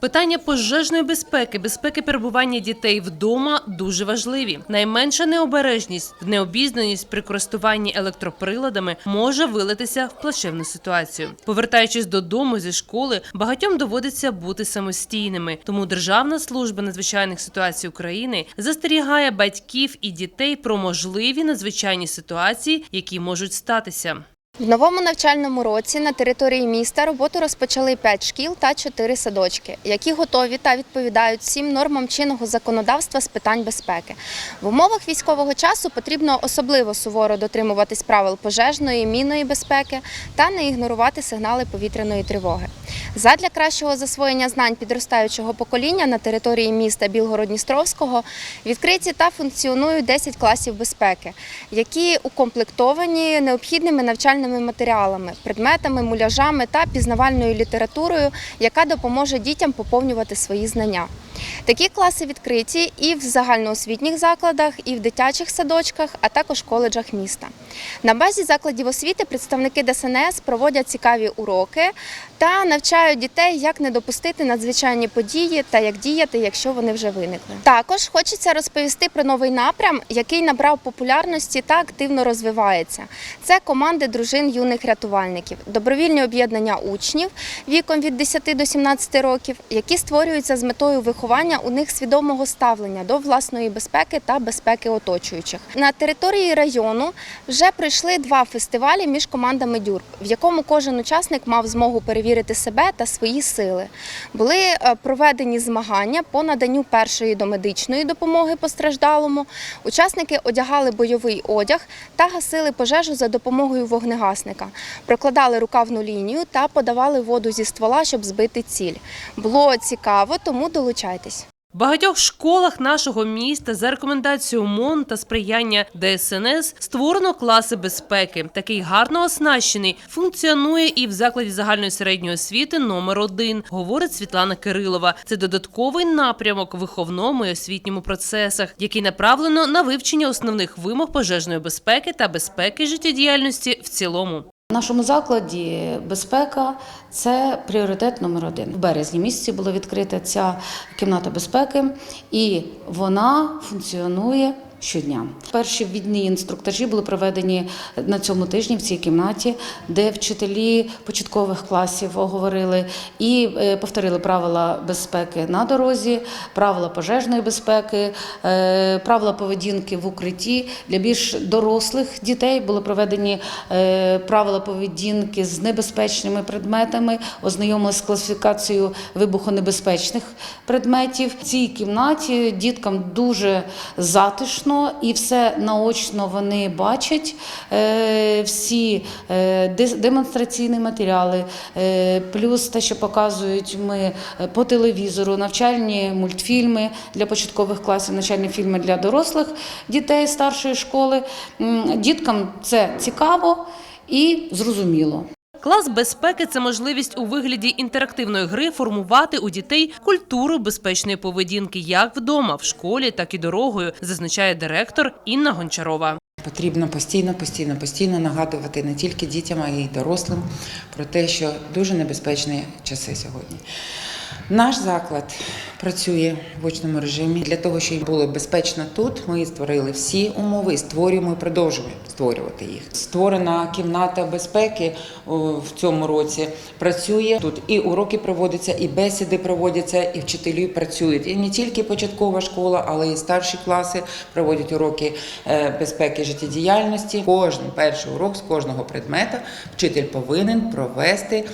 Питання пожежної безпеки, безпеки перебування дітей вдома дуже важливі. Найменша необережність, необізнаність при користуванні електроприладами може вилитися в плачевну ситуацію. Повертаючись додому зі школи, багатьом доводиться бути самостійними. Тому Державна служба надзвичайних ситуацій України застерігає батьків і дітей про можливі надзвичайні ситуації, які можуть статися. В новому навчальному році на території міста роботу розпочали 5 шкіл та 4 садочки, які готові та відповідають всім нормам чинного законодавства з питань безпеки. В умовах військового часу потрібно особливо суворо дотримуватись правил пожежної, мінної безпеки та не ігнорувати сигнали повітряної тривоги. Задля кращого засвоєння знань підростаючого покоління на території міста Білгород-Дністровського відкриті та функціонують 10 класів безпеки, які укомплектовані необхідними навчальними матеріалами, предметами, муляжами та пізнавальною літературою, яка допоможе дітям поповнювати свої знання. Такі класи відкриті і в загальноосвітніх закладах, і в дитячих садочках, а також коледжах міста. На базі закладів освіти представники ДСНС проводять цікаві уроки та навчають дітей, як не допустити надзвичайні події та як діяти, якщо вони вже виникли. Також хочеться розповісти про новий напрям, який набрав популярності та активно розвивається. Це команди дружин юних рятувальників, добровільні об'єднання учнів віком від 10 до 17 років, які створюються з метою виховання у них свідомого ставлення до власної безпеки та безпеки оточуючих. На території району вже пройшли два фестивалі між командами ДЮРК, в якому кожен учасник мав змогу перевірити себе та свої сили. Були е, проведені змагання по наданню першої домедичної допомоги постраждалому. Учасники одягали бойовий одяг та гасили пожежу за допомогою вогнегасника, прокладали рукавну лінію та подавали воду зі ствола, щоб збити ціль. Було цікаво, тому долучайтесь. В багатьох школах нашого міста за рекомендацією МОН та сприяння ДСНС створено класи безпеки. Такий гарно оснащений функціонує і в закладі загальної середньої освіти номер 1 говорить Світлана Кирилова. Це додатковий напрямок в виховному і освітньому процесах, який направлено на вивчення основних вимог пожежної безпеки та безпеки життєдіяльності в цілому. В нашому закладі безпека це пріоритет номер один. В березні місяці була відкрита ця кімната безпеки, і вона функціонує. Щодня перші ввідні інструктажі були проведені на цьому тижні в цій кімнаті, де вчителі початкових класів оговорили і е, повторили правила безпеки на дорозі, правила пожежної безпеки, е, правила поведінки в укритті. Для більш дорослих дітей були проведені е, правила поведінки з небезпечними предметами, ознайомилися з класифікацією вибухонебезпечних предметів. В цій кімнаті діткам дуже затишно і все наочно вони бачать. Е, Всі е, демонстраційні матеріали, е, плюс те, що показують ми по телевізору, навчальні мультфільми для початкових класів, навчальні фільми для дорослих дітей старшої школи. Діткам це цікаво і зрозуміло. Клас безпеки це можливість у вигляді інтерактивної гри формувати у дітей культуру безпечної поведінки як вдома, в школі, так і дорогою, зазначає директор Інна Гончарова. Потрібно постійно, постійно, постійно нагадувати не тільки дітям, а й дорослим про те, що дуже небезпечні часи сьогодні. Наш заклад працює в очному режимі для того, щоб було безпечно тут. Ми створили всі умови, і створюємо і продовжуємо створювати їх. Створена кімната безпеки в цьому році. Працює тут і уроки проводяться, і бесіди проводяться, і вчителі працюють. І не тільки початкова школа, але й старші класи проводять уроки е, безпеки життєдіяльності. Кожен перший урок з кожного предмета вчитель повинен провести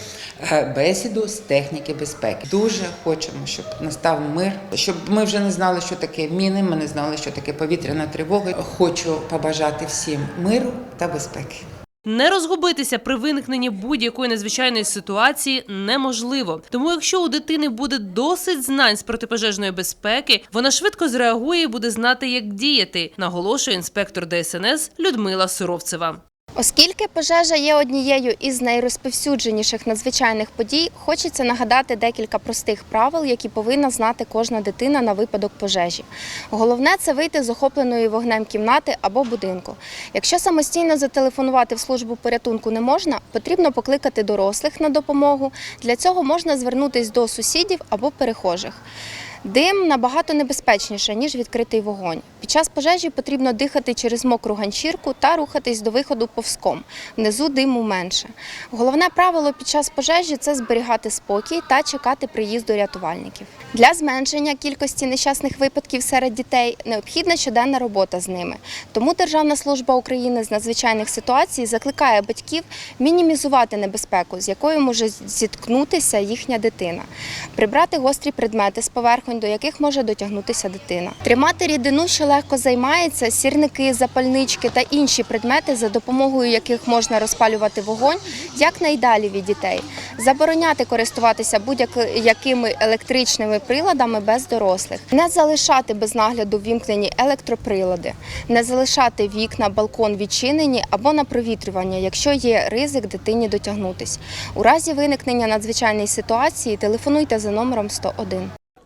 е, бесіду з техніки безпеки. Дуже хочемо, щоб настав мир, щоб ми вже не знали, що таке міни. Ми не знали, що таке повітряна тривога. Хочу побажати всім миру та безпеки. Не розгубитися при виникненні будь-якої надзвичайної ситуації неможливо. Тому, якщо у дитини буде досить знань з протипожежної безпеки, вона швидко зреагує і буде знати, як діяти, наголошує інспектор ДСНС Людмила Суровцева. Оскільки пожежа є однією із найрозповсюдженіших надзвичайних подій, хочеться нагадати декілька простих правил, які повинна знати кожна дитина на випадок пожежі. Головне це вийти з охопленої вогнем кімнати або будинку. Якщо самостійно зателефонувати в службу порятунку не можна, потрібно покликати дорослих на допомогу. Для цього можна звернутись до сусідів або перехожих. Дим набагато небезпечніше, ніж відкритий вогонь. Під час пожежі потрібно дихати через мокру ганчірку та рухатись до виходу повзком. Внизу диму менше. Головне правило під час пожежі це зберігати спокій та чекати приїзду рятувальників. Для зменшення кількості нещасних випадків серед дітей необхідна щоденна робота з ними. Тому Державна служба України з надзвичайних ситуацій закликає батьків мінімізувати небезпеку, з якою може зіткнутися їхня дитина, прибрати гострі предмети з поверхонь, до яких може дотягнутися дитина, тримати рідину, що легко займається, сірники, запальнички та інші предмети, за допомогою яких можна розпалювати вогонь, якнайдалі від дітей, забороняти користуватися будь-якими електричними приладами без дорослих, не залишати без нагляду вімкнені електроприлади, не залишати вікна, балкон відчинені або на провітрювання, якщо є ризик дитині дотягнутись. У разі виникнення надзвичайної ситуації телефонуйте за номером 101.